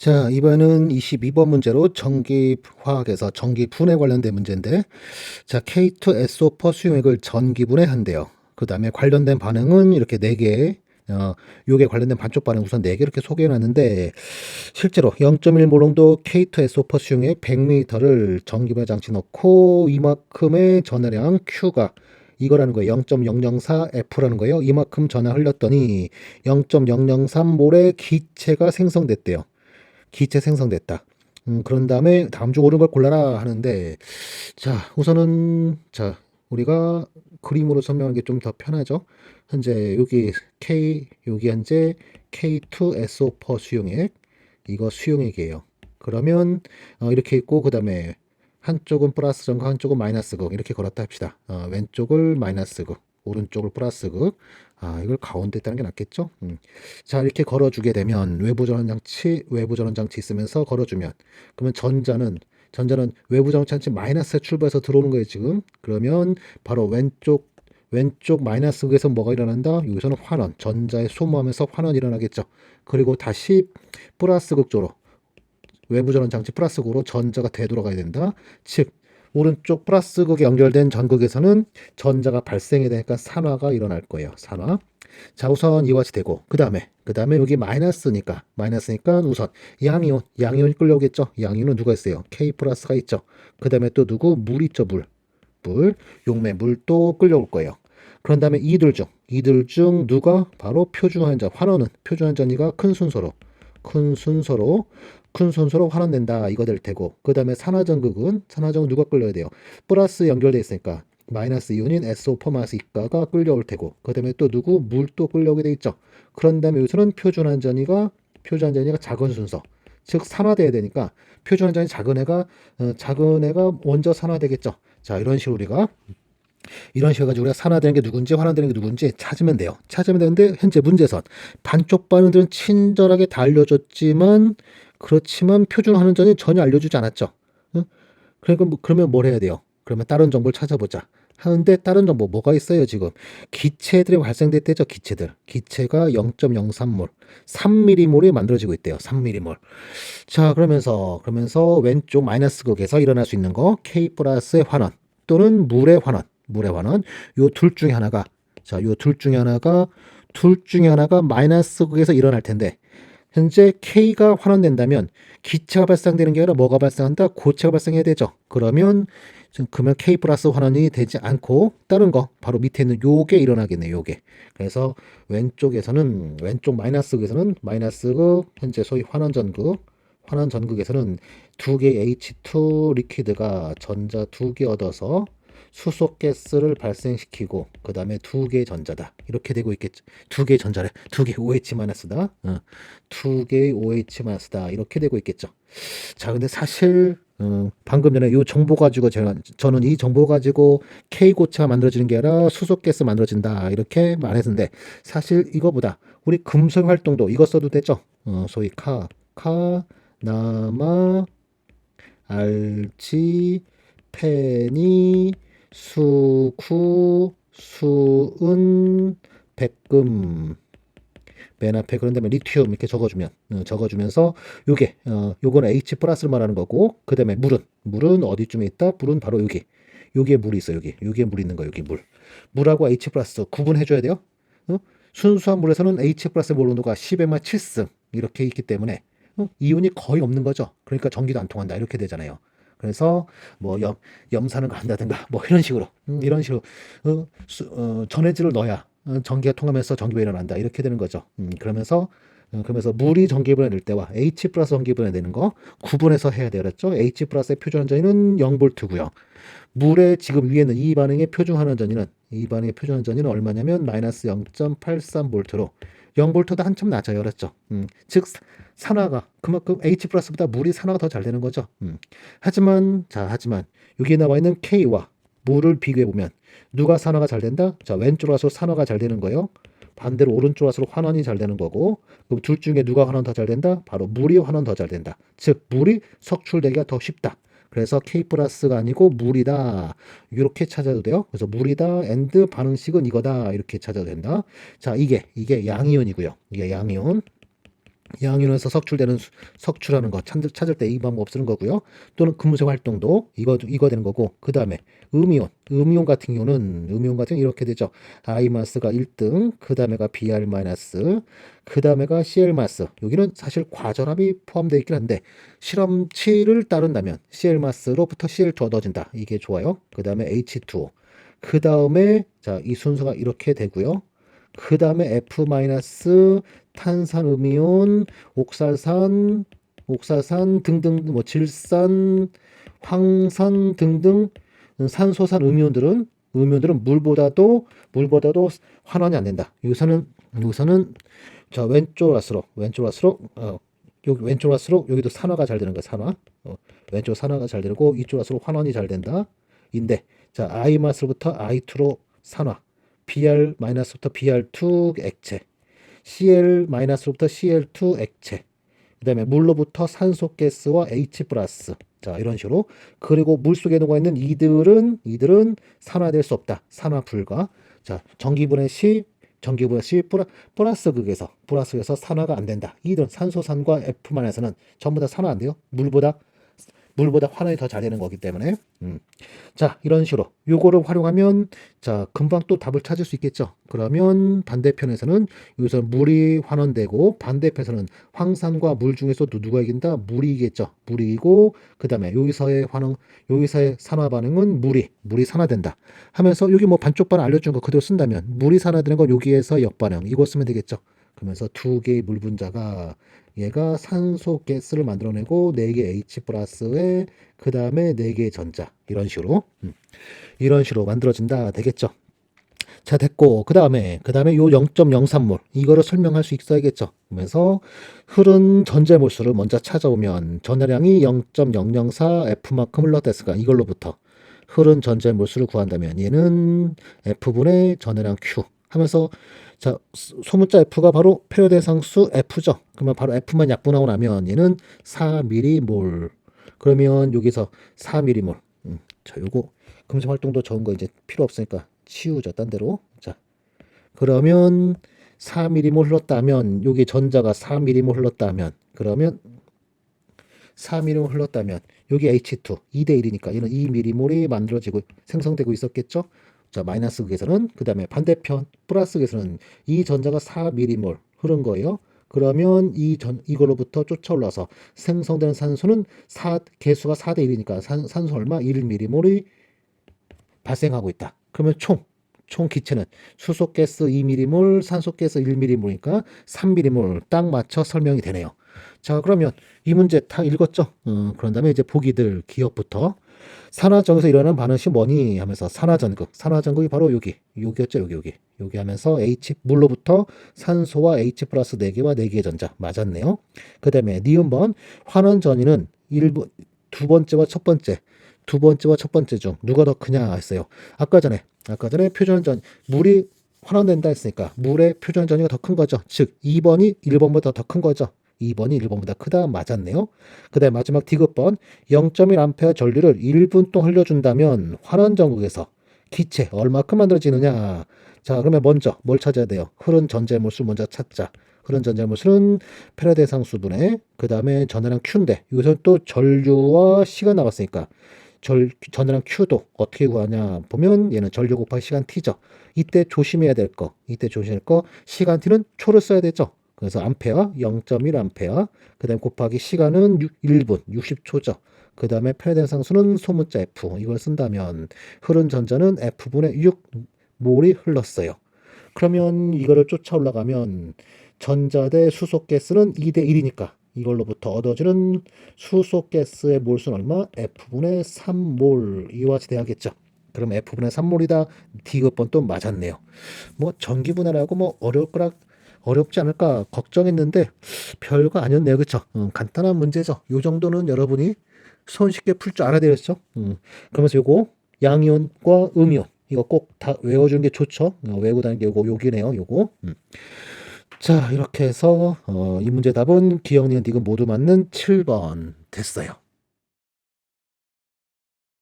자, 이번은 22번 문제로 전기 화학에서 전기 분해 관련된 문제인데, 자, K2SO4 수용액을 전기 분해 한대요. 그 다음에 관련된 반응은 이렇게 4개, 어, 요게 관련된 반쪽 반응 우선 4개 이렇게 소개해 놨는데, 실제로 0.1몰롱도 K2SO4 수용액 100ml를 전기 분해 장치 넣고, 이만큼의 전하량 Q가 이거라는 거예요. 0.004F라는 거예요. 이만큼 전하 흘렸더니 0.003몰의 기체가 생성됐대요. 기체 생성됐다. 음, 그런 다음에 다음 중 옳은 걸 골라라 하는데, 자, 우선은, 자, 우리가 그림으로 설명하는 게 좀 더 편하죠. 현재 여기 K, 여기 현재 K2SO4 수용액, 이거 수용액이에요. 그러면, 어, 이렇게 있고, 그 다음에 한쪽은 플러스 전극, 한쪽은 마이너스 극, 이렇게 걸었다 합시다. 어, 왼쪽을 마이너스 극, 오른쪽을 플러스 극, 아, 이걸 가운데 있다는 게 낫겠죠? 음. 자, 이렇게 걸어주게 되면 외부 전원 장치, 외부 전원 장치 있으면서 걸어주면 그러면 전자는 전자는 외부 전원 장치 마이너스에 출발해서 들어오는 거예요, 지금. 그러면 바로 왼쪽 왼쪽 마이너스 극에서 뭐가 일어난다? 여기서는 환원, 전자의 소모하면서 환원이 일어나겠죠. 그리고 다시 플러스 극 쪽으로 외부 전원 장치 플러스 극으로 전자가 되돌아가야 된다. 즉 오른쪽 플러스 극에 연결된 전극에서는 전자가 발생이 되니까 산화가 일어날 거예요. 산화. 자, 우선 이와 같이 되고, 그 다음에, 그 다음에 여기 마이너스니까, 마이너스니까 우선 양이온, 양이온이 끌려오겠죠? 양이온은 누가 있어요? K 플러스가 있죠? 그 다음에 또 누구? 물 있죠, 물. 물. 용매 물도 끌려올 거예요. 그런 다음에 이들 중, 이들 중 누가? 바로 표준환자, 환원은 표준환자니가 큰 순서로, 큰 순서로 큰 순서로 환원된다. 이거 될 테고. 그 다음에 산화전극은 산화전 누가 끌려야 돼요? 플러스 연결돼 있으니까 마이너스 이온인 SO4 마스 이가가 끌려올 테고. 그 다음에 또 누구? 물도 끌려오게 돼 있죠. 그런 다음에 여기서는 표준환전이가 표준환전이가 작은 순서. 즉 산화돼야 되니까 표준환전이 작은 애가 어, 작은 애가 먼저 산화되겠죠. 자 이런 식으로 우리가 이런 식으로 가지고 우리가 산화되는 게 누군지 환원되는 게 누군지 찾으면 돼요. 찾으면 되는데 현재 문제선. 반쪽 반응들은 친절하게 다 알려줬지만 그렇지만 표준 환원전이 전혀 알려주지 않았죠. 응? 그러니까 뭐, 그러면 뭘 해야 돼요? 그러면 다른 정보를 찾아보자. 하는데 다른 정보 뭐가 있어요 지금 기체들이 발생됐대죠 기체들 기체가 0.03몰 3mm몰이 만들어지고 있대요 3mm몰 자 그러면서 그러면서 왼쪽 마이너스 극에서 일어날 수 있는 거 K 플러스의 환원 또는 물의 환원 물의 환원 요 둘 중에 하나가 자 요 둘 중에 하나가 둘 중에 하나가 마이너스 극에서 일어날 텐데 현재 K가 환원된다면 기체가 발생되는 게 아니라 뭐가 발생한다? 고체가 발생해야 되죠. 그러면 그러면 K 플러스 환원이 되지 않고 다른 거 바로 밑에 있는 요게 일어나겠네요. 요게. 그래서 왼쪽에서는 왼쪽 마이너스극에서는 마이너스극 현재 소위 환원 전극 환원 전극에서는 두 개의 H2 리퀴드가 전자 두 개 얻어서 수소 가스를 발생시키고 그 다음에 두 개의 전자다. 이렇게 되고 있겠죠 두 개의 전자래. 두 개의 OH 마이너스다. 어. 두 개의 OH 마이너스다. 이렇게 되고 있겠죠. 자 근데 사실 어, 방금 전에 이 정보 가지고 제가 저는 이 정보 가지고 K 고체가 만들어지는 게 아니라 수소 가스 만들어진다. 이렇게 말했는데 사실 이거보다 우리 금속 활동도 이거 써도 되죠? 어, 소위 카, 카, 나마, 알지, 페니, 수구, 수은, 백금 맨 앞에 그런 다음에 리튬 이렇게 적어주면 어, 적어주면서 요게 어, 요거는 H 플러스를 말하는 거고 그 다음에 물은 물은 어디쯤에 있다? 물은 바로 여기 여기에 물이 있어 여기 여기에 물이 있는 거 여기 물 물하고 H 플러스 구분해 줘야 돼요. 어? 순수한 물에서는 H 플러스 몰 온도가 10에마 7승 이렇게 있기 때문에 어? 이온이 거의 없는 거죠. 그러니까 전기도 안 통한다 이렇게 되잖아요. 그래서 뭐 염, 염산을 간다든가 뭐 이런 식으로 음, 이런 식으로 어, 수, 어, 전해질을 넣어야 어, 전기가 통하면서 전기가 일어난다 이렇게 되는 거죠. 음, 그러면서 어, 그러면서 물이 전기분해 될 때와 H 플러스 전기분해 되는 거 구분해서 해야 되겠죠. H 플러스의 표준 환전이는 0볼트고요. 물의 지금 위에 있는 이 반응의 표준 환원전이는 이 반응의 표준 환원전이는 얼마냐면 마이너스 0.83볼트로 0볼트보다 한참 낮아요. 그렇죠? 음, 즉 산화가 그만큼 H 플러스보다 물이 산화가 더 잘 되는 거죠. 음. 하지만 자 하지만 여기에 나와 있는 K와 물을 비교해 보면 누가 산화가 잘 된다? 자 왼쪽으로 갈수록 산화가 잘 되는 거예요. 반대로 오른쪽으로 갈수록 환원이 잘 되는 거고 그럼 둘 중에 누가 환원 더 잘 된다? 바로 물이 환원 더 잘 된다. 즉 물이 석출되기가 더 쉽다. 그래서 K 플러스가 아니고 물이다. 이렇게 찾아도 돼요. 그래서 물이다. 엔드 반응식은 이거다. 이렇게 찾아도 된다. 자, 이게 이게 양이온이고요. 이게 양이온. 양이온에서 석출되는 수- 석출하는 거 찾을, 찾을 때 이 방법 쓰는 거고요. 또는 금속 활동도 이거 이거 되는 거고 그 다음에 음이온 음이온 같은 경우는 음이온 같은 경우 이렇게 되죠. I 마스가 1등 그 다음에가 Br 마이너스 그 다음에가 Cl 마스 여기는 사실 과전압이 포함되어 있긴 한데 실험치를 따른다면 Cl 마스로부터 Cl2 얻어진다 이게 좋아요. 그 다음에 H2O 그 다음에 자 이 순서가 이렇게 되고요. 그 다음에 F 마이너스 탄산음이온, 옥살산, 옥살산 등등 뭐 질산, 황산 등등 산소산 음이온들은 음이온들은 물보다도 물보다도 환원이 안 된다. 여기서는 여기서는 저 왼쪽 갈수록 왼쪽 갈수록 어 여기 왼쪽 갈수록 여기도 산화가 잘 되는 거야 산화. 어, 왼쪽 산화가 잘 되고 이쪽 갈수록 환원이 잘 된다. 인데 자 I 마스부터 I2로 산화. Br 마이너스부터 Br2 액체. Cl 마이너스로부터 Cl2 액체. 그다음에 물로부터 산소 가스와 H 플러스. 자, 이런 식으로. 그리고 물 속에 녹아 있는 이들은 이들은 산화될 수 없다. 산화 불가. 자, 전기분해 시 전기분해 시 플러, 플러스 극에서 플러스 극에서 산화가 안 된다. 이들은 산소산과 F만에서는 전부 다 산화 안 돼요. 물보다 물보다 환원이 더 잘 되는 거기 때문에. 음. 자 이런 식으로 요거를 활용하면 자 금방 또 답을 찾을 수 있겠죠? 그러면 반대편에서는 여기서 물이 환원되고 반대편에서는 황산과 물 중에서도 누가 이긴다? 물이 이겠죠? 물이 이고 그 다음에 여기서의 환원 여기서의 산화 반응은 물이 물이 산화된다. 하면서 여기 뭐 반쪽 반응 알려준 거 그대로 쓴다면 물이 산화되는 건 여기에서 역반응 이거 쓰면 되겠죠 그러면서 두 개의 물 분자가 얘가 산소 가스를 만들어내고 네 개 H 플러스에 그 다음에 네 개의 전자 이런 식으로 음, 이런 식으로 만들어진다 되겠죠. 자 됐고 그 다음에 그 다음에 요 0.03몰 이거를 설명할 수 있어야겠죠. 그러면서 흐른 전자 몰수를 먼저 찾아오면 전하량이 0.004 F만큼 흘렀댔으니까 이걸로부터 흐른 전자 몰수를 구한다면 얘는 F분의 전하량 Q 하면서 자, 소- 소문자 F가 바로 페로데 상수 F죠. 그러면 바로 F만 약분하고 나면 얘는 4mm몰. 그러면 여기서 4mm몰. 음, 자, 요거 금속 활동도 적은 거 이제 필요 없으니까 치우죠. 딴 데로. 자. 그러면 4mm몰 흘렀다면 여기 전자가 4mm몰 흘렀다면 그러면 4mm몰 흘렀다면 여기 H2 2대 1이니까 얘는 2mm몰이 만들어지고 생성되고 있었겠죠. 자, 마이너스 극에서는 그 다음에 반대편 플러스 극에서는 이 전자가 4mm몰 흐른 거예요. 그러면 이 전 이걸로부터 쫓아 올라서 생성되는 산소는 4 개수가 4대 1이니까 산, 산소 얼마 1mm몰이 발생하고 있다. 그러면 총 총 기체는 수소가스 2mm몰, 산소가스 1mm몰이니까 3mm몰 딱 맞춰 설명이 되네요. 자, 그러면 이 문제 다 읽었죠? 어, 그런 다음에 이제 보기들 기억부터 산화전에서 일어나는 반응이 뭐니 하면서 산화전극, 산화전극이 바로 여기, 여기였죠, 여기, 여기, 여기 하면서 H 물로부터 산소와 H 플러스 4개와 4개의 전자 맞았네요. 그 다음에 니은번 환원전이는 1번, 두 번째와 첫 번째, 두 번째와 첫 번째 중 누가 더 크냐 했어요. 아까 전에, 아까 전에 표준전 물이 환원된다 했으니까 물의 표준 전이가 더 큰 거죠. 즉 2번이 1번보다 더 큰 거죠. 2번이 1번보다 크다 맞았네요. 그 다음에 마지막 디귿번 0.1A 전류를 1분 동안 흘려준다면 환원 전극에서 기체 얼마큼 만들어지느냐. 자 그러면 먼저 뭘 찾아야 돼요? 흐른 전자의 몰수 먼저 찾자. 전자의 몰수는 페라데 상수분해 그 다음에 전하량 Q인데 여기서 또 전류와 시간 나왔으니까 절, 전하량 Q도 어떻게 구하냐 보면 얘는 전류 곱하기 시간 T죠. 이때 조심해야 될 거, 이때 조심할 거 시간 T는 초를 써야 되죠. 그래서 암페어 0.1 암페어 그 다음에 곱하기 시간은 6, 1분 60초죠. 그 다음에 패러다임 상수는 소문자 F 이걸 쓴다면 흐른 전자는 F분의 6 몰이 흘렀어요. 그러면 이거를 쫓아 올라가면 전자 대 수소 가스는 2대 1이니까 이걸로부터 얻어지는 수소 가스의 몰수는 얼마? F분의 3몰 이와 돼야겠죠. 그럼 F분의 3몰이다. D급번 또 맞았네요. 뭐 전기 분해라고 뭐 어려울 거라 어렵지 않을까 걱정했는데 별거 아니었네요. 그쵸? 음, 간단한 문제죠. 요 정도는 여러분이 손쉽게 풀 줄 알아야 되겠죠? 음, 그러면서 요거 양이온과 음이온 이거 꼭 다 외워주는 게 좋죠. 어, 외우고 다니는 게 요거 요기네요. 요거. 음. 자 이렇게 해서 어, 이 문제 답은 기억, 니은, 디귿 모두 맞는 7번 됐어요.